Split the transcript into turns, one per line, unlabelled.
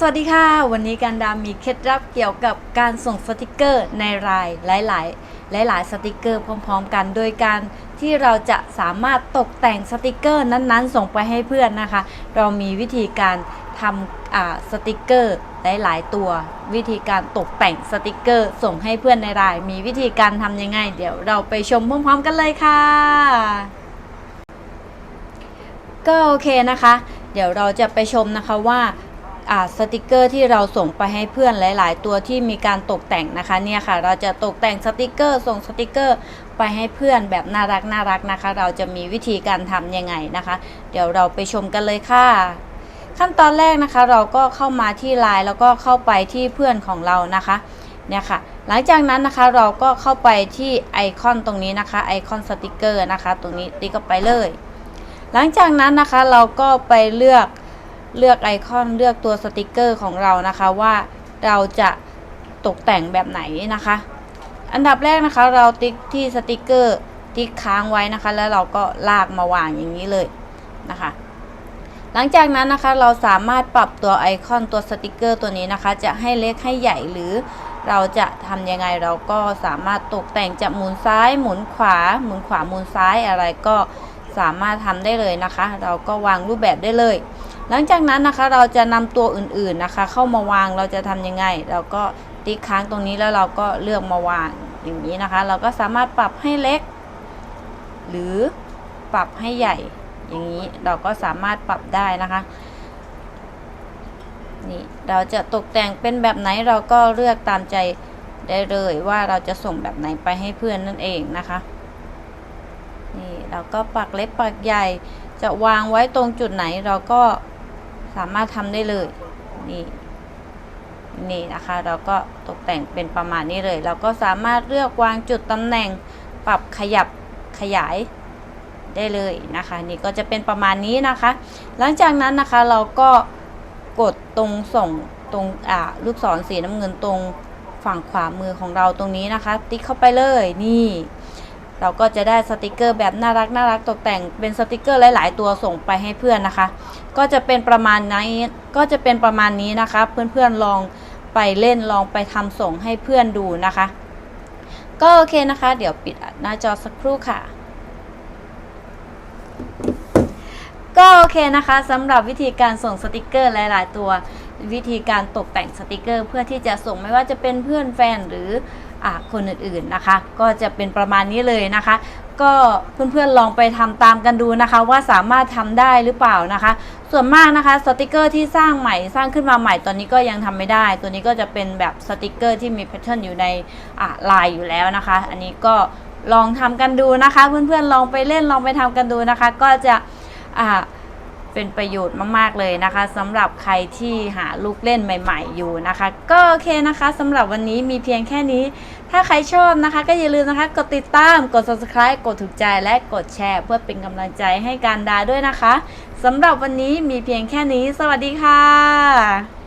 สวัสดีค่ะ วันนี้การดามีเคล็ดลับเกี่ยวกับการส่งสติกเกอร์ในรายหลาย ๆ หลาย ๆ สติกเกอร์พร้อม ๆ กัน โดยการที่เราจะสามารถตกแต่งสติกเกอร์นั้น ๆ ส่งไปให้เพื่อนนะคะ เรามีวิธีการทำสติกเกอร์หลาย ๆ ตัว วิธีการตกแต่งสติกเกอร์ ส่งให้เพื่อนในราย มีวิธีการทำยังไง เดี๋ยวเราไปชมพร้อม ๆ กันเลยค่ะ ก็โอเคนะคะ เดี๋ยวเราจะไปชมนะคะว่า สติกเกอร์ที่เราส่งไปให้เพื่อนหลาย ๆ ตัวที่มีการตกแต่งนะคะเนี่ยค่ะ เราจะตกแต่งสติกเกอร์ ส่งสติกเกอร์ ไปให้เพื่อนแบบน่ารักน่ารักนะคะ เราจะมีวิธีการทำยังไงนะคะ เดี๋ยวเราไปชมกันเลยค่ะ ขั้นตอนแรกนะคะเราก็เข้ามาที่ไลน์แล้วก็เข้าไปที่เพื่อนของเรานะคะเนี่ยค่ะหลังจากนั้นนะคะเราก็เข้าไปที่ไอคอนตรงนี้นะคะไอคอนสติกเกอร์นะคะ ตรงนี้ติ๊กเข้าไปเลย หลังจากนั้นนะคะเราก็ไปเลือก เลือกไอคอนเลือกตัวสติกเกอร์ของเรานะคะว่าเราจะตกแต่งแบบไหนนะคะ อันดับแรกนะคะ เราติ๊กที่สติกเกอร์ติ๊กค้างไว้นะคะ แล้วเราก็ลากมาวางอย่างนี้เลยนะคะ หลังจากนั้นนะคะเราสามารถปรับตัวไอคอนตัวสติกเกอร์ตัวนี้นะคะ จะให้เล็กให้ใหญ่หรือเราจะทำยังไงเราก็สามารถตกแต่งจะหมุนซ้ายหมุนขวา หมุนขวาหมุนซ้ายอะไรก็สามารถทำได้เลยนะคะ เราก็วางรูปแบบได้เลย หลังจากนั้นนะคะเราจะนำตัวอื่นๆนะคะ เข้ามาวางเราจะทำยังไง เราก็ติ๊กค้างตรงนี้แล้วเราก็เลือกมาวางอย่างนี้นะคะ เราก็สามารถปรับให้เล็ก หรือปรับให้ใหญ่อย่างนี้เราก็สามารถปรับได้นะคะนี่เราจะตกแต่งเป็นแบบไหนเราก็เลือกตามใจได้เลยว่าเราจะส่งแบบไหนไปให้เพื่อนนั่นเองนะคะนี่เราก็ปักเล็บปักใหญ่จะวางไว้ตรงจุดไหนเราก็ สามารถทำได้เลยนี่นี่นะคะ เราก็ตกแต่งเป็นประมาณนี้เลย เราก็สามารถเลือกวางจุดตำแหน่งปรับขยับขยายได้เลยนะคะ นี่ก็จะเป็นประมาณนี้นะคะ หลังจากนั้นนะคะเราก็กดตรงส่งตรงอ่าลูกศรสีน้ำเงินตรงฝั่งขวามือของเราตรงนี้นะคะ ติ๊กเข้าไปเลยนี่ เราก็จะได้สติกเกอร์แบบน่ารักน่ารักตกแต่งเป็นสติกเกอร์หลาย ๆ ตัวส่งไปให้เพื่อนนะคะ ก็จะเป็นประมาณนี้ก็จะเป็นประมาณนี้นะคะ เพื่อนๆลองไปเล่นลองไปทำส่งให้เพื่อนดูนะคะ ก็โอเคนะคะ เดี๋ยวปิดหน้าจอสักครู่ค่ะก็โอเคนะคะสำหรับวิธีการส่งสติกเกอร์หลาย ๆ ตัว วิธีการตกแต่งสติกเกอร์ เพื่อที่จะส่งไม่ว่าจะเป็นเพื่อนแฟนหรือ คนอื่นๆนะคะ ก็จะเป็นประมาณนี้เลยนะคะ ก็เพื่อนๆลองไปทำตามกันดูนะคะ ว่าสามารถทำได้หรือเปล่านะคะ ส่วนมากนะคะสติกเกอร์ที่สร้างใหม่สร้างขึ้นมาใหม่ตอนนี้ก็ยังทำไม่ได้ ตัวนี้ก็จะเป็นแบบสติกเกอร์ที่มีแพทเทิร์นอยู่ในลายอยู่แล้วนะคะ อันนี้ก็ลองทำกันดูนะคะ เพื่อนๆลองไปเล่นลองไปทำกันดูนะคะ ก็จะอ่า เป็นประโยชน์มากๆเลยนะคะสำหรับใครที่หาลูกเล่นใหม่ ๆ อยู่นะคะ ก็โอเคนะคะสำหรับวันนี้มีเพียงแค่นี้ ถ้าใครชอบนะคะ ก็อย่าลืมนะคะ กดติดตาม กด subscribe กดถูกใจและกดแชร์ เพื่อเป็นกำลังใจให้การดาด้วยนะคะสำหรับวันนี้มีเพียงแค่นี้ สวัสดีค่ะ